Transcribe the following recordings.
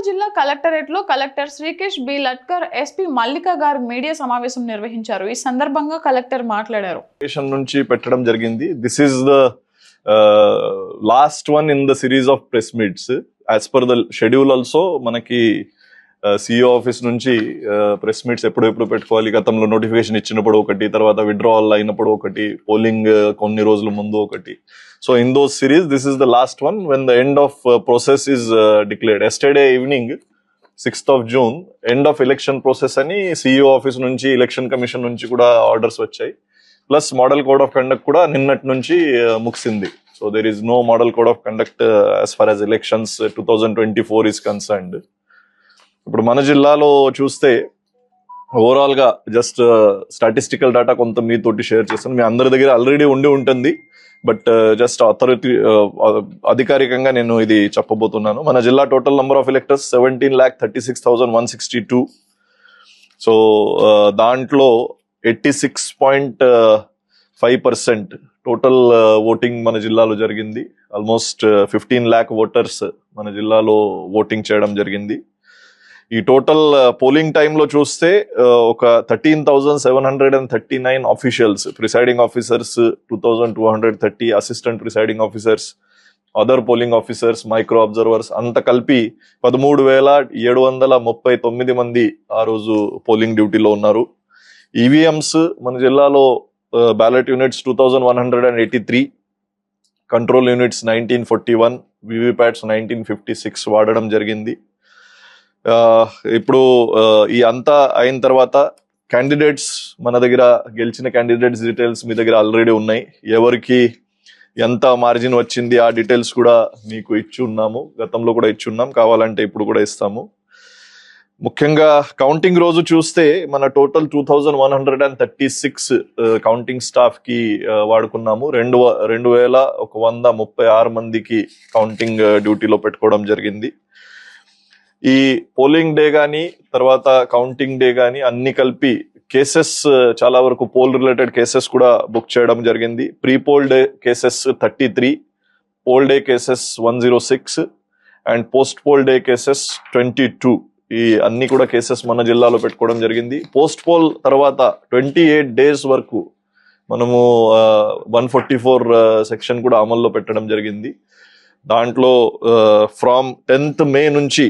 పల్నాడు జిల్లా కలెక్టరేట్లో collector Srikesh B. Latkar SP Mallika garu media సమావేశం నిర్వహించారు. ఈ సందర్భంగా కలెక్టర్ మాట్లాడారు. స్టేషన్ నుంచి పెట్టడం జరిగింది. This is the last one in the series of press meets as per the schedule also మనకి సిఇఓ ఆఫీస్ నుంచి ప్రెస్ మీట్స్ ఎప్పుడు ఎప్పుడు పెట్టుకోవాలి. గతంలో నోటిఫికేషన్ ఇచ్చినప్పుడు ఒకటి తర్వాత విడ్రావల్ అయినప్పుడు ఒకటి పోలింగ్ కొన్ని రోజుల ముందు ఒకటి. So in those series this is the last one when the end of process is declared yesterday evening sixth of June end of election process అని సిఇఓ ఆఫీస్ నుంచి ఎలక్షన్ కమిషన్ నుంచి కూడా ఆర్డర్స్ వచ్చాయి. Plus model code of conduct కూడా నిన్నటి నుంచి ముగిసింది. So there is no model code of conduct as far as elections two thousand twenty four is concerned ఇప్పుడు మన జిల్లాలో చూస్తే ఓవరాల్గా జస్ట్ స్టాటిస్టికల్ డేటా కొంత మీతోటి షేర్ చేస్తాను. మీ అందరి దగ్గర ఆల్రెడీ ఉండి ఉంటుంది. బట్ జస్ట్ అథారిటీ అధికారికంగా నేను ఇది చెప్పబోతున్నాను. మన జిల్లా total number of electors seventeen lakh thirty six thousand one sixty two so దాంట్లో eighty six point five percent total voting మన జిల్లాలో జరిగింది. ఆల్మోస్ట్ ఫిఫ్టీన్ ల్యాక్ ఓటర్స్ మన జిల్లాలో ఓటింగ్ చేయడం జరిగింది. ఈ టోటల్ పోలింగ్ టైంలో చూస్తే ఒక thirteen thousand seven hundred and thirty nine officials presiding officers two thousand two hundred thirty assistant presiding officers other polling officers micro observers అంత కలిపి పదమూడు వేల ఏడు వందల ముప్పై తొమ్మిది మంది ఆ రోజు పోలింగ్ డ్యూటీలో ఉన్నారు. ఈవీఎంస్ మన జిల్లాలో ballot units two thousand one hundred and eighty three control units nineteen forty one VVPATs nineteen fifty six వాడడం జరిగింది. ఇప్పుడు ఈ అంతా అయిన తర్వాత క్యాండిడేట్స్ మన దగ్గర గెలిచిన క్యాండిడేట్స్ డీటెయిల్స్ మీ దగ్గర ఆల్రెడీ ఉన్నాయి. ఎవరికి ఎంత మార్జిన్ వచ్చింది ఆ డీటెయిల్స్ కూడా మీకు ఇచ్చి ఉన్నాము. గతంలో కూడా ఇచ్చి ఉన్నాం. కావాలంటే ఇప్పుడు కూడా ఇస్తాము. ముఖ్యంగా కౌంటింగ్ రోజు చూస్తే మన total two thousand one hundred and thirty six counting స్టాఫ్కి వాడుకున్నాము. రెండు రెండు వేల ఒక వంద ముప్పై ఆరు మందికి కౌంటింగ్ డ్యూటీలో పెట్టుకోవడం జరిగింది. ఈ పోలింగ్ డే కానీ తర్వాత కౌంటింగ్ డే కానీ అన్ని కలిపి కేసెస్ చాలా వరకు పోల్ రిలేటెడ్ కేసెస్ కూడా బుక్ చేయడం జరిగింది. Pre poll day cases thirty three poll day cases one zero six and post poll day cases twenty two. ఈ అన్ని కూడా కేసెస్ మన జిల్లాలో పెట్టుకోవడం జరిగింది. పోస్ట్ పోల్ తర్వాత ట్వంటీ ఎయిట్ డేస్ వరకు మనము వన్ ఫార్టీ ఫోర్ సెక్షన్ కూడా అమల్లో పెట్టడం జరిగింది. దాంట్లో ఫ్రామ్ టెన్త్ మే నుంచి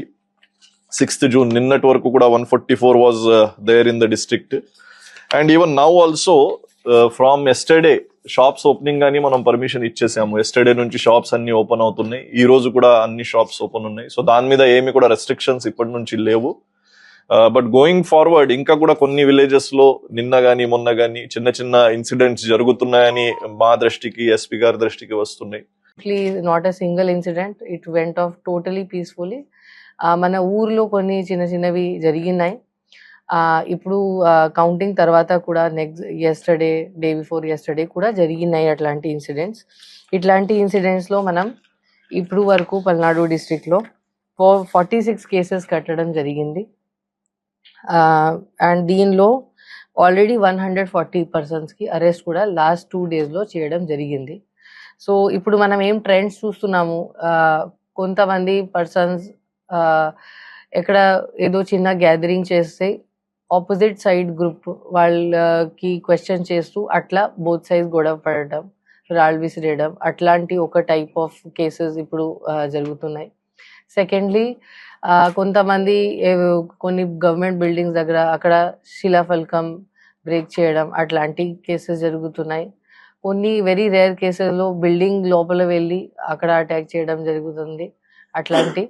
సిక్స్త్ జూన్ నిన్నటి వరకు కూడా one forty four was there in the district and even now also from yesterday shops opening కానీ మనం పర్మిషన్ ఇచ్చేసాము. ఎస్టర్డే నుంచి షాప్స్ అన్ని ఓపెన్ అవుతున్నాయి. ఈ రోజు కూడా అన్ని షాప్స్ ఓపెన్ ఉన్నాయి. సో దాని మీద ఏమి కూడా రెస్ట్రిక్షన్స్ ఇప్పటి నుంచి లేవు. బట్ గోయింగ్ ఫార్వర్డ్ ఇంకా కూడా కొన్ని విలేజెస్లో నిన్న కానీ మొన్న కానీ చిన్న చిన్న ఇన్సిడెంట్స్ జరుగుతున్నాయని మా దృష్టికి ఎస్పీ గారి దృష్టికి వస్తున్నాయి. Please not a single incident it went off totally peacefully మన ఊర్లో కొన్ని చిన్న చిన్నవి జరిగినాయి. ఇప్పుడు కౌంటింగ్ తర్వాత కూడా next yesterday day before yesterday కూడా జరిగినాయి అట్లాంటి ఇన్సిడెంట్స్ ఇట్లాంటి ఇన్సిడెంట్స్లో మనం ఇప్పుడు వరకు పల్నాడు డిస్ట్రిక్ట్లో ఫోర్ ఫార్టీ సిక్స్ కేసెస్ కట్టడం జరిగింది. అండ్ దీనిలో ఆల్రెడీ వన్ హండ్రెడ్ ఫార్టీ పర్సన్స్కి అరెస్ట్ కూడా లాస్ట్ టూ డేస్లో చేయడం జరిగింది. సో ఇప్పుడు మనం ఏం ట్రెండ్స్ చూస్తున్నాము? కొంతమంది పర్సన్స్ ఎక్కడ ఏదో చిన్న గ్యాదరింగ్ చేస్తే ఆపోజిట్ సైడ్ గ్రూప్ వాళ్ళకి క్వశ్చన్ చేస్తూ అట్లా బోత్ సైజ్ గొడవ పడటం రాళ్ళు విసిరేయడం అట్లాంటి ఒక టైప్ ఆఫ్ కేసెస్ ఇప్పుడు జరుగుతున్నాయి. సెకండ్లీ కొంతమంది ఏ- కొన్ని గవర్నమెంట్ బిల్డింగ్స్ దగ్గర అక్కడ శిలాఫలకం బ్రేక్ చేయడం అట్లాంటి కేసెస్ జరుగుతున్నాయి. కొన్ని వెరీ రేర్ కేసెస్లో బిల్డింగ్ లోపల వెళ్ళి అక్కడ అటాక్ చేయడం జరుగుతుంది. అట్లాంటి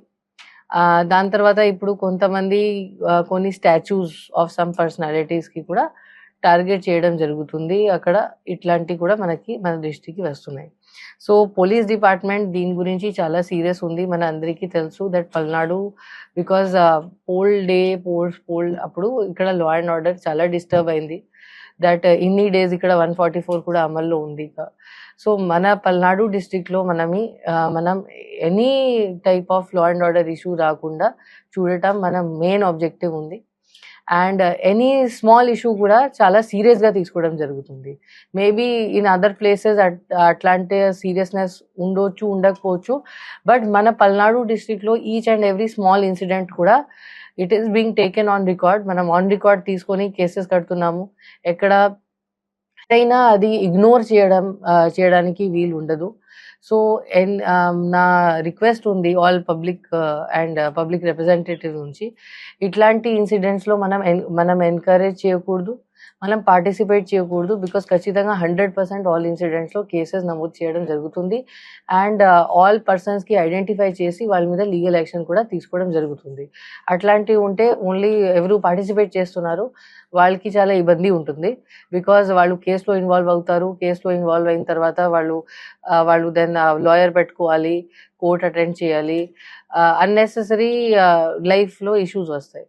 దాని తర్వాత ఇప్పుడు కొంతమంది కొన్ని స్టాచ్యూస్ ఆఫ్ సమ్ పర్సనాలిటీస్కి కూడా టార్గెట్ చేయడం జరుగుతుంది. అక్కడ ఇట్లాంటివి కూడా మనకి మన దృష్టికి వస్తున్నాయి. సో పోలీస్ డిపార్ట్మెంట్ దీని గురించి చాలా సీరియస్ ఉంది. మన అందరికీ తెలుసు that Palnadu because poll day poll poll అప్పుడు ఇక్కడ లా అండ్ ఆర్డర్ చాలా డిస్టర్బ్ అయింది. దట్ uh, ఇన్ని డేస్ ఇక్కడ వన్ ఫార్టీ ఫోర్ కూడా అమల్లో ఉంది సో మన పల్నాడు డిస్టిక్లో మనమి మనం any type of law and order issue రాకుండా చూడటం మన మెయిన్ ఆబ్జెక్టివ్ ఉంది. అండ్ ఎనీ స్మాల్ ఇష్యూ కూడా చాలా సీరియస్గా తీసుకోవడం జరుగుతుంది. మేబీ ఇన్ అదర్ ప్లేసెస్ అట్లాంటి సీరియస్నెస్ ఉండొచ్చు ఉండకపోవచ్చు. బట్ మన పల్నాడు డిస్ట్రిక్ట్లో each and every small incident కూడా it is being taken on record మనం ఆన్ రికార్డ్ తీసుకొని కేసెస్ కడుతున్నాము. ఎక్కడ అయినా అది ఇగ్నోర్ చేయడం చేయడానికి వీలు ఉండదు. సో ఎన్ um, నా రిక్వెస్ట్ ఉంది all public and public representative నుంచి. ఇట్లాంటి ఇన్సిడెంట్స్లో మనం మనం ఎన్కరేజ్ చేయకూడదు. మనం పార్టిసిపేట్ చేయకూడదు బికాస్ ఖచ్చితంగా హండ్రెడ్ పర్సెంట్ ఆల్ ఇన్సిడెంట్స్లో కేసెస్ నమోదు చేయడం జరుగుతుంది. అండ్ ఆల్ పర్సన్స్కి ఐడెంటిఫై చేసి వాళ్ళ మీద లీగల్ యాక్షన్ కూడా తీసుకోవడం జరుగుతుంది. అట్లాంటివి ఉంటే ఓన్లీ ఎవరు పార్టిసిపేట్ చేస్తున్నారు వాళ్ళకి చాలా ఇబ్బంది ఉంటుంది. బికాజ్ వాళ్ళు కేసులో ఇన్వాల్వ్ అవుతారు కేసులో ఇన్వాల్వ్ అయిన తర్వాత వాళ్ళు uh, వాళ్ళు దెన్ లాయర్ uh, పెట్టుకోవాలి కోర్ట్ అటెండ్ చేయాలి. అన్నెసెసరీ లైఫ్లో ఇష్యూస్ వస్తాయి.